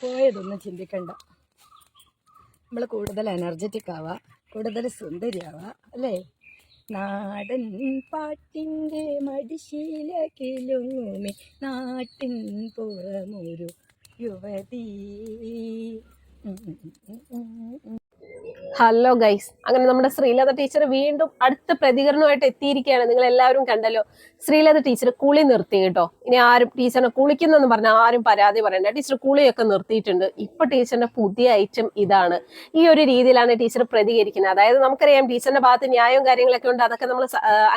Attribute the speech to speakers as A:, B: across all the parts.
A: പോയതൊന്നും ചിന്തിക്കണ്ട. നമ്മൾ കൂടുതൽ എനർജറ്റിക് ആവുക കൂടുതൽ സുന്ദരിയാവുക അല്ലേ? നാടൻ പാട്ടിന്റെ മടിശീല നാട്ടിൻ പുറമൊരു യുവതി.
B: ഹലോ ഗൈസ് അങ്ങനെ നമ്മുടെ ശ്രീലത ടീച്ചർ വീണ്ടും അടുത്ത പ്രതികരണമായിട്ട് എത്തിയിരിക്കുകയാണ്. നിങ്ങൾ എല്ലാവരും കണ്ടല്ലോ. ശ്രീലത ടീച്ചർ കുളി നിർത്തി കേട്ടോ. ഇനി ആരും ടീച്ചറിനെ കുളിക്കുന്നെന്ന് പറഞ്ഞാൽ ആരും പരാതി പറയണ്ട. ടീച്ചർ കുളിയൊക്കെ നിർത്തിയിട്ടുണ്ട്. ഇപ്പൊ ടീച്ചറിന്റെ പുതിയ ഐറ്റം ഇതാണ്. ഈ ഒരു രീതിയിലാണ് ടീച്ചർ പ്രതികരിക്കുന്നത്. അതായത് നമുക്കറിയാം ടീച്ചറിന്റെ ഭാഗത്ത് ന്യായവും കാര്യങ്ങളൊക്കെ ഉണ്ട്. അതൊക്കെ നമ്മൾ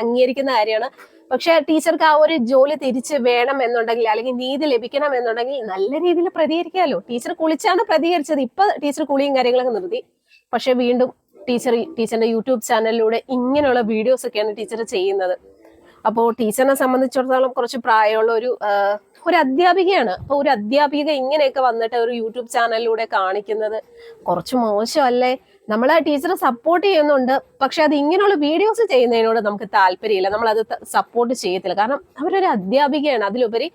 B: അംഗീകരിക്കുന്ന കാര്യമാണ്. പക്ഷെ ടീച്ചർക്ക് ആ ഒരു ജോലി തിരിച്ച് വേണം എന്നുണ്ടെങ്കിൽ അല്ലെങ്കിൽ നീതി ലഭിക്കണം എന്നുണ്ടെങ്കിൽ നല്ല രീതിയിൽ പ്രതികരിക്കാമല്ലോ ടീച്ചർ കുളിച്ചാണ് പ്രതികരിച്ചത്. ഇപ്പൊ ടീച്ചർ കുളിയും കാര്യങ്ങളൊക്കെ നിർത്തി. പക്ഷെ വീണ്ടും ടീച്ചർ ടീച്ചറിന്റെ യൂട്യൂബ് ചാനലിലൂടെ ഇങ്ങനെയുള്ള വീഡിയോസ് ഒക്കെയാണ് ടീച്ചർ ചെയ്യുന്നത്. അപ്പോൾ ടീച്ചറിനെ സംബന്ധിച്ചിടത്തോളം കുറച്ച് പ്രായമുള്ള ഒരു ഒരു അധ്യാപികയാണ്. അപ്പോൾ ഒരു അധ്യാപിക ഇങ്ങനെയൊക്കെ വന്നിട്ട് ഒരു യൂട്യൂബ് ചാനലിലൂടെ കാണിക്കുന്നത് കുറച്ച് മോശമല്ലേ? നമ്മൾ ആ ടീച്ചറെ സപ്പോർട്ട് ചെയ്യുന്നുണ്ട്. പക്ഷെ അത് ഇങ്ങനെയുള്ള വീഡിയോസ് ചെയ്യുന്നതിനോട് നമുക്ക് താല്പര്യമില്ല. നമ്മൾ അത് സപ്പോർട്ട് ചെയ്യത്തില്ല. കാരണം അവരൊരു അധ്യാപികയാണ്. അതിലുപരി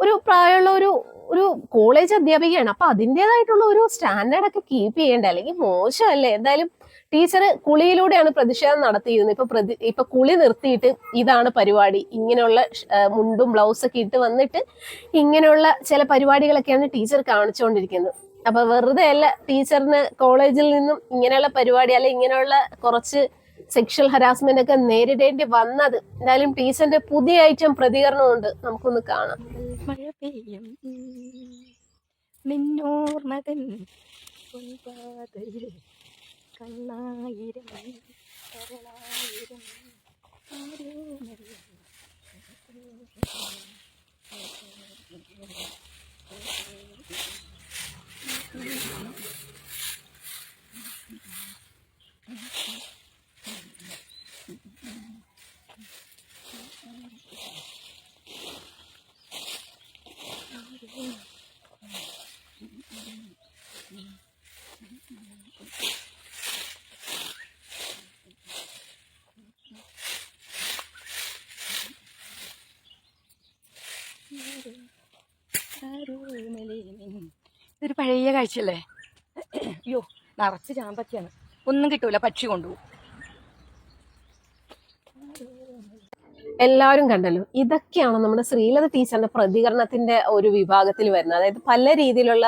B: ഒരു പ്രായമുള്ള ഒരു ഒരു കോളേജ് അധ്യാപികയാണ്. അപ്പൊ അതിന്റെതായിട്ടുള്ള ഒരു സ്റ്റാൻഡേർഡ് ഒക്കെ കീപ്പ് ചെയ്യേണ്ട? അല്ലെങ്കിൽ മോശമല്ലേ? എന്തായാലും ടീച്ചർ കുളിയിലൂടെയാണ് പ്രതിഷേധം നടത്തിയിരുന്നത്. ഇപ്പൊ പ്രതി ഇപ്പൊ കുളി നിർത്തിയിട്ട് ഇതാണ് പരിപാടി. ഇങ്ങനെയുള്ള മുണ്ടും ബ്ലൗസ് ഒക്കെ ഇട്ട് വന്നിട്ട് ഇങ്ങനെയുള്ള ചില പരിപാടികളൊക്കെയാണ് ടീച്ചർ കാണിച്ചുകൊണ്ടിരിക്കുന്നത്. അപ്പൊ വെറുതെ അല്ല ടീച്ചറിന് കോളേജിൽ നിന്നും ഇങ്ങനെയുള്ള പരിപാടി അല്ലെ ഇങ്ങനെയുള്ള കുറച്ച് സെക്ഷൽ ഹരാസ്മെന്റ് ഒക്കെ നേരിടേണ്ടി വന്നത്. എന്തായാലും ടീച്ചറിന്റെ പുതിയ ഐറ്റം പ്രതികരണമുണ്ട്. നമുക്കൊന്ന് കാണാം.
A: മഴ പെയ്യും. ഇതൊരു പഴയ കാഴ്ചയല്ലേ? അയ്യോ നിറച്ച് ചാമ്പത്തിയാണ് ഒന്നും കിട്ടൂല പക്ഷി കൊണ്ടുപോകും.
B: എല്ലാവരും കണ്ടല്ലോ. ഇതൊക്കെയാണ് നമ്മുടെ ശ്രീലത ടീച്ചറിന്റെ പ്രതികരണത്തിന്റെ ഒരു വിഭാഗത്തിൽ വരുന്നത്. അതായത് പല രീതിയിലുള്ള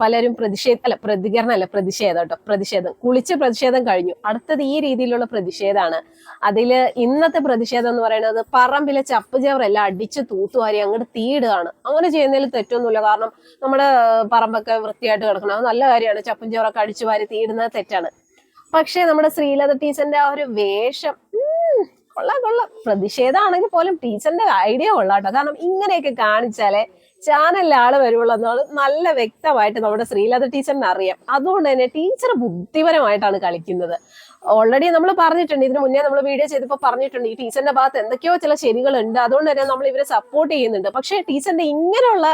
B: പലരും പ്രതിഷേധ അല്ല പ്രതികരണം അല്ല പ്രതിഷേധം കേട്ടോ. പ്രതിഷേധം. കുളിച്ച പ്രതിഷേധം കഴിഞ്ഞു. അടുത്തത് ഈ രീതിയിലുള്ള പ്രതിഷേധമാണ്. അതിൽ ഇന്നത്തെ പ്രതിഷേധം എന്ന് പറയുന്നത് പറമ്പിലെ ചപ്പ് ചവറെല്ലാം അടിച്ച് തൂത്തുവാരി അങ്ങോട്ട് തീയിടുകയാണ്. അങ്ങനെ ചെയ്യുന്നതിൽ തെറ്റൊന്നുമില്ല. കാരണം നമ്മുടെ പറമ്പൊക്കെ വൃത്തിയായിട്ട് കിടക്കണം. അത് നല്ല കാര്യമാണ്. ചപ്പും ചവറൊക്കെ അടിച്ചു വാരി തീയിടുന്നത് തെറ്റാണ്. പക്ഷേ നമ്മുടെ ശ്രീലത ടീച്ചറിന്റെ ആ ഒരു വേഷം കൊള്ളാം കൊള്ളാം. പ്രതിഷേധമാണെങ്കിൽ പോലും ടീച്ചറിന്റെ ഐഡിയ കൊള്ളാം കേട്ടോ കാരണം ഇങ്ങനെയൊക്കെ കാണിച്ചാലേ ചാനലിൽ ആൾ എന്നുള്ളത് നല്ല വ്യക്തമായിട്ട് നമ്മുടെ ശ്രീലത ടീച്ചറിന് അറിയാം. അതുകൊണ്ട് തന്നെ ടീച്ചർ ബുദ്ധിപരമായിട്ടാണ് കളിക്കുന്നത്. ഓൾറെഡി നമ്മൾ പറഞ്ഞിട്ടുണ്ട് ഇതിന് മുന്നേ നമ്മൾ വീഡിയോ ചെയ്തപ്പോൾ പറഞ്ഞിട്ടുണ്ട് ഈ ടീച്ചറിന്റെ ഭാഗത്ത് എന്തൊക്കെയോ ചില ശരികളുണ്ട്. അതുകൊണ്ട് തന്നെ നമ്മൾ ഇവരെ സപ്പോർട്ട് ചെയ്യുന്നുണ്ട്. പക്ഷേ ടീച്ചറിന്റെ ഇങ്ങനെയുള്ള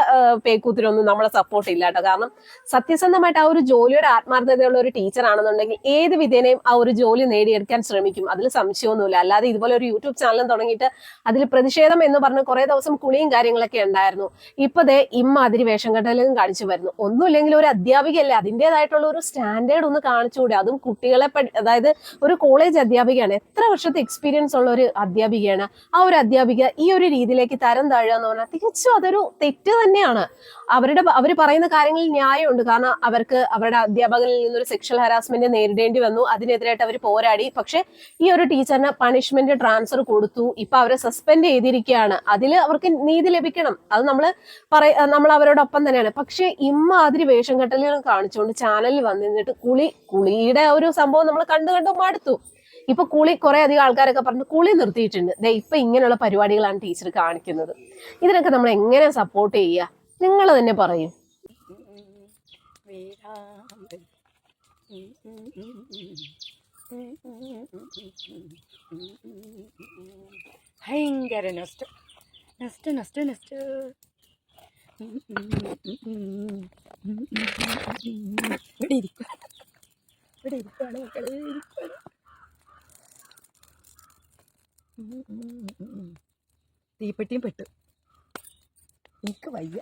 B: പേക്കൂത്തിനൊന്നും നമ്മളെ സപ്പോർട്ട് ഇല്ല കേട്ടോ. കാരണം സത്യസന്ധമായിട്ട് ആ ഒരു ജോലിയുടെ ആത്മാർത്ഥതയുള്ള ഒരു ടീച്ചർ ആണെന്നുണ്ടെങ്കിൽ ഏത് വിധേനയും ആ ഒരു ജോലി നേടിയെടുക്കാൻ ശ്രമിക്കും. അതിൽ സംശയമൊന്നുമില്ല. അല്ലാതെ ഇതുപോലെ ഒരു യൂട്യൂബ് ചാനലും തുടങ്ങിയിട്ട് അതിൽ പ്രതിഷേധം എന്ന് പറഞ്ഞ് കുറെ ദിവസം കുളിയും കാര്യങ്ങളൊക്കെ ഉണ്ടായിരുന്നു. ഇപ്പൊ ദേ ഇമ്മാതിരി വേഷം കെട്ടലും കാണിച്ചു വരുന്നു. ഒന്നുമില്ലെങ്കിൽ ഒരു അധ്യാപികയല്ലേ? അതിന്റെതായിട്ടുള്ള ഒരു സ്റ്റാൻഡേർഡ് ഒന്ന് കാണിച്ചുകൂടെ? അതും കുട്ടികളെ അതായത് ഒരു കോളേജ് അധ്യാപികയാണ്. എത്ര വർഷത്തെ എക്സ്പീരിയൻസ് ഉള്ള ഒരു അധ്യാപികയാണ്. ആ ഒരു അധ്യാപിക ഈ ഒരു രീതിയിലേക്ക് തരം താഴുക എന്ന് പറഞ്ഞാൽ തികച്ചും അതൊരു തെറ്റ് തന്നെയാണ്. അവരുടെ അവർ പറയുന്ന കാര്യങ്ങളിൽ ന്യായമുണ്ട്. കാരണം അവർക്ക് അവരുടെ അധ്യാപകനിൽ നിന്നൊരു സെക്ഷൽ ഹരാസ്മെന്റ് നേരിടേണ്ടി വന്നു. അതിനെതിരായിട്ട് അവർ പോരാടി. പക്ഷെ ഈ ഒരു ടീച്ചറിന് പണിഷ്മെന്റ് ട്രാൻസ്ഫർ കൊടുത്തു. ഇപ്പൊ അവരെ സസ്പെൻഡ് ചെയ്തിരിക്കുകയാണ്. അതിൽ അവർക്ക് നീതി ലഭിക്കണം. അത് നമ്മൾ പറയ നമ്മൾ അവരോടൊപ്പം തന്നെയാണ്. പക്ഷെ ഇമ്മാതിരി വേഷം കെട്ടലുകൾ കാണിച്ചുകൊണ്ട് ചാനലിൽ വന്നിരുന്നിട്ട് കുളി കുളിയുടെ ഒരു സംഭവം നമ്മൾ കണ്ടു കണ്ടു മടുത്തു. ഇപ്പൊ കുളി കുറെ അധികം ആൾക്കാരൊക്കെ പറഞ്ഞു കുളി നിർത്തിയിട്ടുണ്ട്. ഇപ്പൊ ഇങ്ങനെയുള്ള പരിപാടികളാണ് ടീച്ചർ കാണിക്കുന്നത്. ഇതിനൊക്കെ നമ്മൾ എങ്ങനെ സപ്പോർട്ട് ചെയ്യുക? നിങ്ങൾ തന്നെ പറയും.
A: ഭയങ്കര തീപ്പെട്ടിയും പെട്ടു. എനിക്ക് വയ്യ.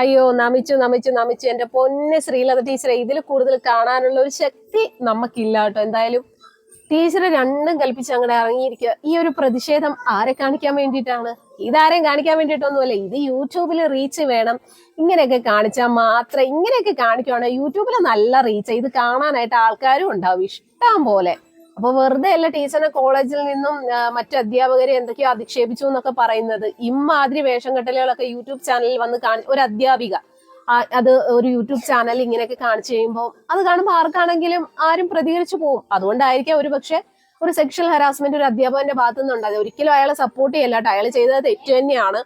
B: അയ്യോ നമിച്ചു നമിച്ചു നമിച്ചു. എന്റെ പൊന്നെ ശ്രീലത ടീച്ചറെ ഇതിൽ കൂടുതൽ കാണാനുള്ള ഒരു ശക്തി നമുക്കില്ല കേട്ടോ. എന്തായാലും ടീച്ചറെ രണ്ടും കൽപ്പിച്ച് അങ്ങോട്ട് ഇറങ്ങിയിരിക്കുക. ഈ ഒരു പ്രതിഷേധം ആരെ കാണിക്കാൻ വേണ്ടിയിട്ടാണ്? ഇതാരെയും കാണിക്കാൻ വേണ്ടിയിട്ടൊന്നുമല്ല ഇത് യൂട്യൂബിൽ റീച്ച് വേണം. ഇങ്ങനെയൊക്കെ കാണിച്ചാൽ മാത്രം ഇങ്ങനെയൊക്കെ കാണിക്കുവാണെങ്കിൽ യൂട്യൂബിൽ നല്ല റീച്ച് ഇത് കാണാനായിട്ട് ആൾക്കാരും ഉണ്ടാവും ഇഷ്ടം പോലെ. അപ്പൊ വെറുതെ അല്ല ടീച്ചറിനെ കോളേജിൽ നിന്നും മറ്റു അധ്യാപകരെ എന്തൊക്കെയോ അധിക്ഷേപിച്ചു എന്നൊക്കെ പറയുന്നത്. ഇമ്മാതിരി വേഷം കെട്ടലുകളൊക്കെ യൂട്യൂബ് ചാനലിൽ വന്ന് കാണി ഒരു അധ്യാപിക അത് ഒരു യൂട്യൂബ് ചാനൽ ഇങ്ങനെയൊക്കെ കാണിച്ചു കഴിയുമ്പോൾ അത് കാണുമ്പോൾ ആർക്കാണെങ്കിലും ആരും പ്രതികരിച്ചു പോകും. അതുകൊണ്ടായിരിക്കാം ഒരു പക്ഷെ ഒരു സെക്ഷൽ ഹരാസ്മെന്റ് ഒരു അധ്യാപകന്റെ ഭാഗത്തു നിന്നുണ്ടായത് ഒരിക്കലും അയാളെ സപ്പോർട്ട് ചെയ്യല്ല കേട്ടോ. അയാൾ ചെയ്തത് തെറ്റ് തന്നെയാണ്.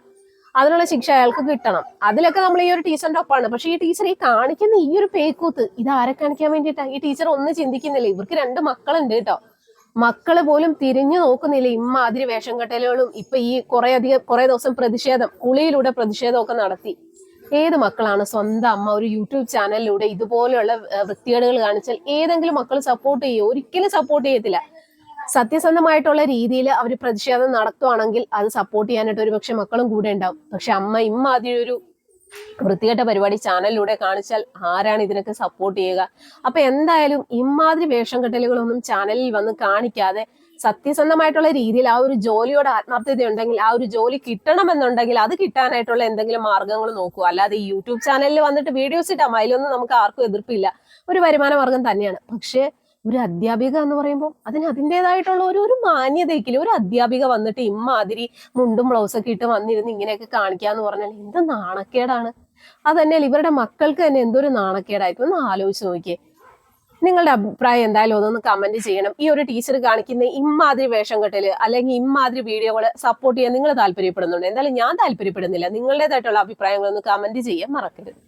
B: അതിനുള്ള ശിക്ഷ അയാൾക്ക് കിട്ടണം. അതിലൊക്കെ നമ്മൾ ഈ ഒരു ടീച്ചറിന്റെ ഒപ്പമാണ്. പക്ഷെ ഈ ടീച്ചർ ഈ കാണിക്കുന്ന ഈ ഒരു പേക്കൂത്ത് ഇത് ആരെ കാണിക്കാൻ വേണ്ടിയിട്ടാ? ഈ ടീച്ചർ ഒന്നും ചിന്തിക്കുന്നില്ല. ഇവർക്ക് രണ്ട് മക്കളുണ്ട് കേട്ടോ. മക്കൾ പോലും തിരിഞ്ഞു നോക്കുന്നില്ല. ഇമ്മാതിരി വേഷം കെട്ടലുകളും ഇപ്പൊ ഈ കുറെ അധികം കുറെ ദിവസം പ്രതിഷേധം കുളിയിലൂടെ പ്രതിഷേധമൊക്കെ നടത്തി. ഏത് മക്കളാണ് സ്വന്തം അമ്മ ഒരു യൂട്യൂബ് ചാനലിലൂടെ ഇതുപോലെയുള്ള വൃത്തികേടുകൾ കാണിച്ചാൽ ഏതെങ്കിലും മക്കൾ സപ്പോർട്ട് ചെയ്യോ? ഒരിക്കലും സപ്പോർട്ട് ചെയ്യത്തില്ല. സത്യസന്ധമായിട്ടുള്ള രീതിയിൽ അവർ പ്രതിഷേധം നടത്തുവാണെങ്കിൽ അത് സപ്പോർട്ട് ചെയ്യാനായിട്ട് ഒരു പക്ഷെ മക്കളും കൂടെ ഉണ്ടാവും. പക്ഷെ അമ്മ ഇമ്മാതിരി ഒരു വൃത്തികെട്ട പരിപാടി ചാനലിലൂടെ കാണിച്ചാൽ ആരാണ് ഇതിനൊക്കെ സപ്പോർട്ട് ചെയ്യുക? അപ്പൊ എന്തായാലും ഇമാതിരി വേഷം കെട്ടലുകളൊന്നും ചാനലിൽ വന്ന് കാണിക്കാതെ സത്യസന്ധമായിട്ടുള്ള രീതിയിൽ ആ ഒരു ജോലിയോട് ആത്മാർത്ഥത ഉണ്ടെങ്കിൽ ആ ഒരു ജോലി കിട്ടണമെന്നുണ്ടെങ്കിൽ അത് കിട്ടാനായിട്ടുള്ള എന്തെങ്കിലും മാർഗങ്ങൾ നോക്കൂ. അല്ലാതെ ഈ യൂട്യൂബ് ചാനലിൽ വന്നിട്ട് വീഡിയോസ് ഇട്ടാം അതിലൊന്നും നമുക്ക് ആർക്കും എതിർപ്പില്ല. ഒരു വരുമാന മാർഗം തന്നെയാണ്. പക്ഷേ ഒരു അധ്യാപിക എന്ന് പറയുമ്പോൾ അതിന് അതിന്റെതായിട്ടുള്ള ഒരു ഒരു മാന്യതയ്ക്കില്ല? ഒരു അധ്യാപിക വന്നിട്ട് ഇമ്മാതിരി മുണ്ടും ബ്ലൗസൊക്കെ ഇട്ട് വന്നിരുന്ന് ഇങ്ങനെയൊക്കെ കാണിക്കുക എന്ന് പറഞ്ഞാൽ എന്ത് നാണക്കേടാണ്? അതന്നെ ഇവരുടെ മക്കൾക്ക് തന്നെ എന്തൊരു നാണക്കേടായിരിക്കും? ഒന്ന് ആലോചിച്ച് നോക്കിയേ. നിങ്ങളുടെ അഭിപ്രായം എന്തായാലും അതൊന്ന് കമന്റ് ചെയ്യണം. ഈ ഒരു ടീച്ചർ കാണിക്കുന്ന ഇമ്മാതിരി വേഷം കെട്ടൽ അല്ലെങ്കിൽ ഇമ്മാതിരി വീഡിയോകൾ സപ്പോർട്ട് ചെയ്യാൻ നിങ്ങൾ താല്പര്യപ്പെടുന്നുണ്ട്? എന്തായാലും ഞാൻ താല്പര്യപ്പെടുന്നില്ല. നിങ്ങളുടേതായിട്ടുള്ള അഭിപ്രായങ്ങളൊന്ന് കമന്റ് ചെയ്യാൻ മറക്കരുത്.